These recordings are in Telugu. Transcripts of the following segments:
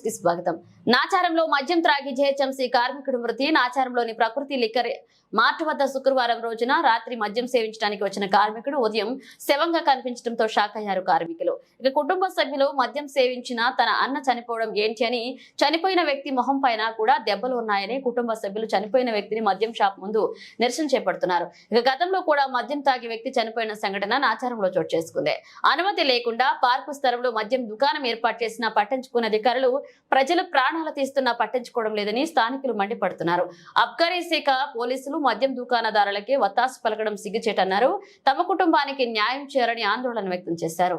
న్యూస్కి స్వాగతం. నాచారంలో మద్యం త్రాగి జేహెచ్ఎంసీ కార్మికుడు మృతి. నాచారంలోని ప్రకృతి లిక్కర్ మార్ట్ వద్ద శుక్రవారం రోజున రాత్రి మద్యం సేవించడానికి వచ్చిన కార్మికుడు ఉదయం శవంగా కనిపించడంతో షాక్ అయ్యారు కార్మికులు. ఇక కుటుంబ సభ్యులు మద్యం సేవించిన తన అన్న చనిపోవడం ఏంటి అని చనిపోయిన వ్యక్తి మొహం పైన కూడా దెబ్బలు ఉన్నాయని కుటుంబ సభ్యులు చనిపోయిన వ్యక్తిని మద్యం షాప్ ముందు నిరసన చేపడుతున్నారు. ఇక గతంలో కూడా మద్యం తాగి వ్యక్తి చనిపోయిన సంఘటన నాచారంలో చోటు చేసుకుంది. అనుమతి లేకుండా పార్కు స్థలంలో మద్యం దుకాణం ఏర్పాటు చేసినా పట్టించుకున్న అధికారులు ప్రజలు ప్రాణాలు తీస్తున్నా పట్టించుకోవడం లేదని స్థానికులు మండిపడుతున్నారు. అబ్కారీ శాఖ పోలీసులు మద్యం దుకాణదారులకే వత్తాసు పలకడం సిగ్గుచేటన్నారు. తమ కుటుంబానికి న్యాయం చేయాలని ఆందోళన వ్యక్తం చేశారు.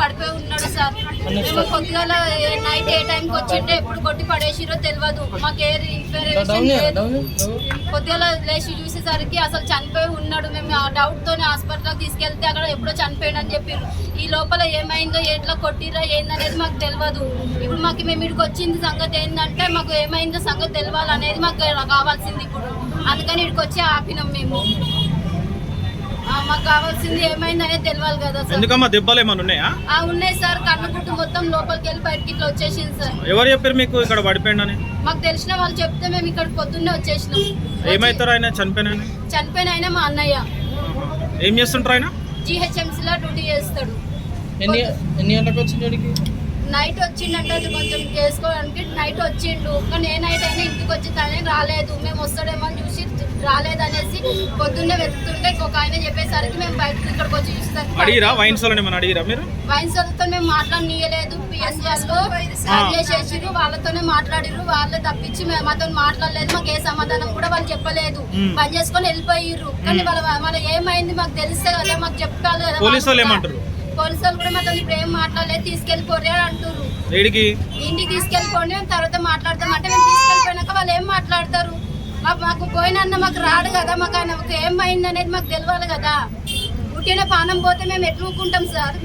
పడిపోయి ఉన్నాడు సార్. మేము కొద్దిగా నైట్ ఏ టైంకి వచ్చింటే ఎప్పుడు కొట్టి పడేసిరో తెలియదు మాకు ఏ ఇన్ఫర్మేషన్ లేదు. కొద్దిగా లేచి చూసేసరికి అసలు చనిపోయి ఉన్నాడు. మేము ఆ డౌట్ తోనే హాస్పిటల్ తీసుకెళ్తే అక్కడ ఎప్పుడో చనిపోయాడు అని చెప్పారు ఈ లోపల ఏమైందో ఎట్లా కొట్టిరా ఏందనేది మాకు తెలియదు ఇప్పుడు మాకు మేము ఇక్కడికి వచ్చింది సంగతి ఏంటంటే మాకు ఏమైందో సంగతి తెలియాలనేది మాకు కావాల్సింది ఇప్పుడు. అందుకని ఇక్కడికి వచ్చి ఆపినాం మేము. మాకు కావాల్సింది ఏమైందనేది తెలియాలి కదా సార్. ఎందుకమ్మా దెబ్బలు ఏమైనా ఉన్నాయా? ఆ ఉన్నాయి సార్. కన్నుగుట్టు మొత్తం లోపలికి వెళ్ళి బయటికి ఇట్లా వచ్చేసింది సార్. ఎవరు చెప్పారు మీకు ఇక్కడ పడిపోయిండని మాకు తెలిసిన వాళ్ళు చెప్తే మేము ఇక్కడ పొద్దున్నే వచ్చేసినాం. ఏమవుతారు ఆయన? చనిపోయిన ఆయన? చనిపోయిన ఆయన మా అన్నయ్య. ఏం చేస్తుంటారు ఆయన? GHMC లో డ్యూటీ చేస్తాడు. ఎన్ని ఎన్ని గంటలకు వచ్చింది నైట్ వచ్చిందంటే అది కొంచెం చేసుకోవడానికి. నైట్ వచ్చిండు. కానీ ఏ నైట్ అయినా ఇంటికి వచ్చి తనే రాలేదు. మేము వస్తాడేమో అని రాలేదనేసి పొద్దున్నే వెతుకుతుంటే ఒక ఆయన చెప్పేసరికి మేము బయటకు ఇక్కడికి వచ్చి చూస్తాం. అడిగిరా వాళ్ళని ఏమైనా అడిగిరా మీరు? వైన్స్ వాళ్ళతో మేము మాట్లాడనీయలేదు. పిఎస్ వాళ్ళు చేసిరు వాళ్ళతోనే మాట్లాడిరు వాళ్ళే తప్పించి మేము మాతో మాట్లాడలేదు మాకు ఏ సమాధానం కూడా వాళ్ళు చెప్పలేదు. పని చేసుకొని వెళ్ళిపోయిర్రు. కానీ వాళ్ళ వాళ్ళ ఏమైంది మాకు తెలిస్తే కదా మాకు చెప్పాలి కదా పోలీసు వాళ్ళు ఏమంటారు? పోలీసు వాళ్ళు కూడా మాతో ఇప్పుడు ఏం మాట్లాడలేదు తీసుకెళ్ళిపోరే ఏడికి ఇంటికి తీసుకెళ్ళిపోండి మేము తర్వాత మాట్లాడతాం. అంటే మేము తీసుకెళ్ళిపోయినాక వాళ్ళు ఏం మాట్లాడతారు? మాకు పోయినన్న మాకు రాడు కదా మాకు ఆయన ఏమైంది అనేది మాకు తెలియాలి కదా. పుట్టిన పానం పోతే మేము ఎట్లా ఊరుకుంటాం సార్?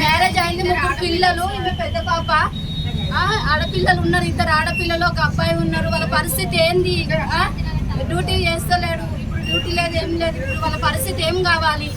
మ్యారేజ్ అయింది ముగ్గురు పిల్లలు పెద్ద పాప. ఆడపిల్లలు ఉన్నారు ఇద్దరు ఆడపిల్లలు ఒక అబ్బాయి ఉన్నారు. వాళ్ళ పరిస్థితి ఏంది? డ్యూటీ చేస్తలేడు. ఇప్పుడు డ్యూటీ లేదు ఏం లేదు. ఇప్పుడు వాళ్ళ పరిస్థితి ఏం కావాలి?